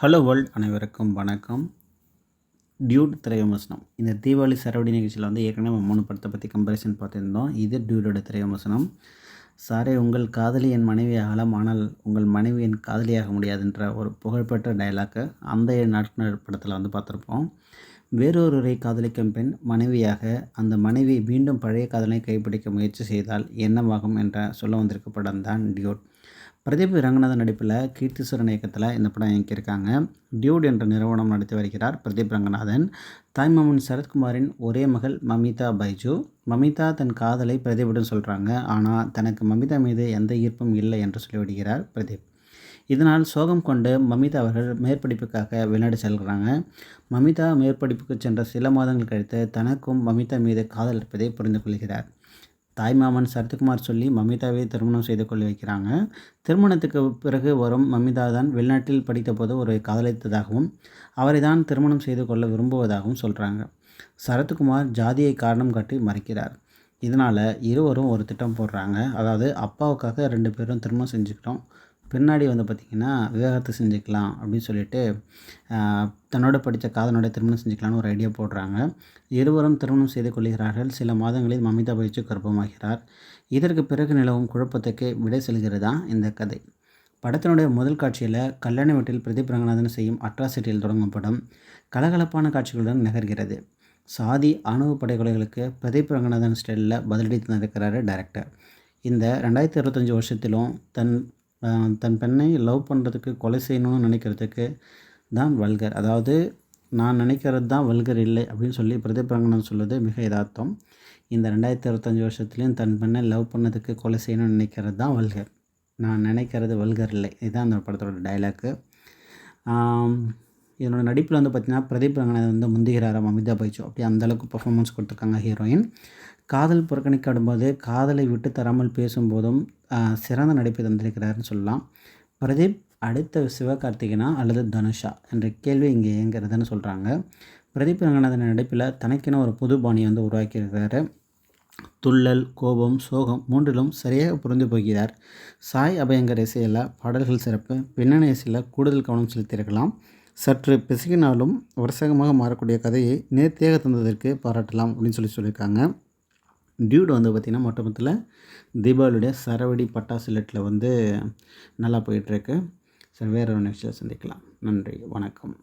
Hello world அனைவருக்கும் வணக்கம். Dude திரைவிமர்சனம். இந்த தீபாவளி சரவடி நிகழ்ச்சியில் வந்து ஏற்கனவே மூணு படத்தை பற்றி கம்பேரிசன் பார்த்துருந்தோம். இது டியூடோட திரைவிமர்சனம். சாரே உங்கள் காதலி என் மனைவி ஆகலாம் ஆனால் உங்கள் மனைவி என் காதலியாக முடியாதுன்ற ஒரு புகழ்பெற்ற டைலாக்கு அந்த நாட்கள் படத்தில் வந்து பார்த்துருப்போம். வேறொருவரை காதலிக்கும் பெண் மனைவியாக அந்த மனைவி மீண்டும் பழைய காதலை கைப்பிடிக்க முயற்சி செய்தால் என்னவாகும் என்ற சொல்ல வந்திருக்க படம் தான் டியூட் பிரதீப் ரங்கநாதன் நடிப்பில் கீர்த்திஸ்வரன் இயக்கத்தில் இந்த படம் இயக்கியிருக்காங்க டியூட் என்ற நிறுவனம் நடத்தி வருகிறார் பிரதீப் ரங்கநாதன். தாய்மாமன் சரத்குமாரின் ஒரே மகள் மமிதா பைஜு. மமிதா தன் காதலை பிரதீப்புடன் சொல்கிறாங்க ஆனால் தனக்கு மமிதா மீது எந்த ஈர்ப்பும் இல்லை என்று சொல்லிவிடுகிறார் பிரதீப். இதனால் சோகம் கொண்டு மமிதா அவர்கள் மேற்படிப்புக்காக வெளிநாடு செல்கிறாங்க. மமிதா மேற்படிப்புக்கு சென்ற சில மாதங்கள் கழித்து தனக்கும் மமிதா மீது காதல் இருப்பதை புரிந்து கொள்கிறார். தாய்மாமன் சரத்குமார் சொல்லி மமிதாவை திருமணம் செய்து கொள்ள வைக்கிறாங்க. திருமணத்துக்கு பிறகு வரும் மமிதா தான் வெளிநாட்டில் படித்தபோது ஒரு காதலித்ததாகவும் அவரை தான் திருமணம் செய்து கொள்ள விரும்புவதாகவும் சொல்கிறாங்க சரத்குமார் ஜாதியை காரணம் காட்டி மறைக்கிறார். இதனால் இருவரும் ஒரு திட்டம் போடுறாங்க. அதாவது அப்பாவுக்காக ரெண்டு பேரும் திருமணம் செஞ்சுக்கிட்டோம். பின்னாடி வந்து பார்த்திங்கன்னா விவாகரத்து செஞ்சுக்கலாம் அப்படின்னு சொல்லிட்டு தன்னோட படித்த காதனோட திருமணம் செஞ்சுக்கலாம்னு ஒரு ஐடியா போடுறாங்க. இருவரும் திருமணம் செய்து கொள்கிறார்கள். சில மாதங்களில் மமிதா பயிற்சி கர்ப்பமாகிறார். இதற்கு பிறகு நிலவும் குழப்பத்துக்கு விடை செல்கிறதா இந்த கதை. படத்தினுடைய முதல் காட்சியில் கல்யாண வீட்டில் பிரதீப் ரங்கநாதன் செய்யும் அட்ராசிட்டியில் தொடங்கும் படம் கலகலப்பான காட்சிகளுடன் நகர்கிறது. சாதி ஆணவ படைகொலைகளுக்கு பிரதீப் ரங்கநாதன் ஸ்டைலில் பதிலடி தந்திருக்கிறாரு டைரக்டர் இந்த ரெண்டாயிரத்தி இருபத்தஞ்சி வருஷத்திலும் தன் தன் பெண்ணை லவ் பண்ணுறதுக்கு கொலை செய்யணும்னு நினைக்கிறதுக்கு தான் வல்கர். அதாவது நான் நினைக்கிறது தான் வல்கர் இல்லை அப்படின்னு சொல்லி பிரதீப் ரங்கநாதன் சொல்வது மிக யதார்த்தம். இந்த ரெண்டாயிரத்தி இருபத்தஞ்சி வருஷத்துலேயும் தன் பெண்ணை லவ் பண்ணதுக்கு கொலை செய்யணும்னு நினைக்கிறது தான் வல்கர். நான் நினைக்கிறது வல்கர் இல்லை. இதுதான் அந்த படத்தோட டைலாக்கு இதனோட நடிப்பில் வந்து பார்த்திங்கன்னா பிரதீப் ரங்கநாதன் வந்து முந்துகிறாராம் அமிதா பைச்சு அப்படி அந்தளவுக்கு பர்ஃபாமன்ஸ் கொடுத்துருக்காங்க ஹீரோயின் காதல் புறக்கணிக்கப்படும்போது காதலை விட்டு தராமல் பேசும்போதும் சிறந்த நடிப்பை தந்திருக்கிறாருன்னு சொல்லலாம். பிரதீப் அடுத்த சிவகார்த்திகனா அல்லது தனுஷா என்ற கேள்வி இங்கே இயங்குறதுன்னு சொல்கிறாங்க பிரதீப் ரங்கநாதன் நடிப்பில் தனக்கென ஒரு புது பாணியை வந்து உருவாக்கியிருக்கிறாரு. துள்ளல் கோபம் சோகம் மூன்றிலும் சரியாக புரிந்து போகிறார். சாய் அபயங்கர் இசையில் பாடல்கள் சிறப்பு பின்னணி இசையில் கூடுதல் கவனம் செலுத்தியிருக்கலாம். சற்று பிசகினாலும் வருஷகமாக மாறக்கூடிய கதையை நேர்த்தியாக தந்ததற்கு பாராட்டலாம் அப்படின்னு சொல்லி சொல்லியிருக்காங்க. டியூடு வந்து பார்த்திங்கன்னா மொத்த மொத்தத்தில் தீபாவளியுடைய சரவடி பட்டாசு லெட்டில் வந்து நல்லா போயிட்டுருக்கு. சரி வேறு ஒரு நிகழ்ச்சியில் சந்திக்கலாம். நன்றி வணக்கம்.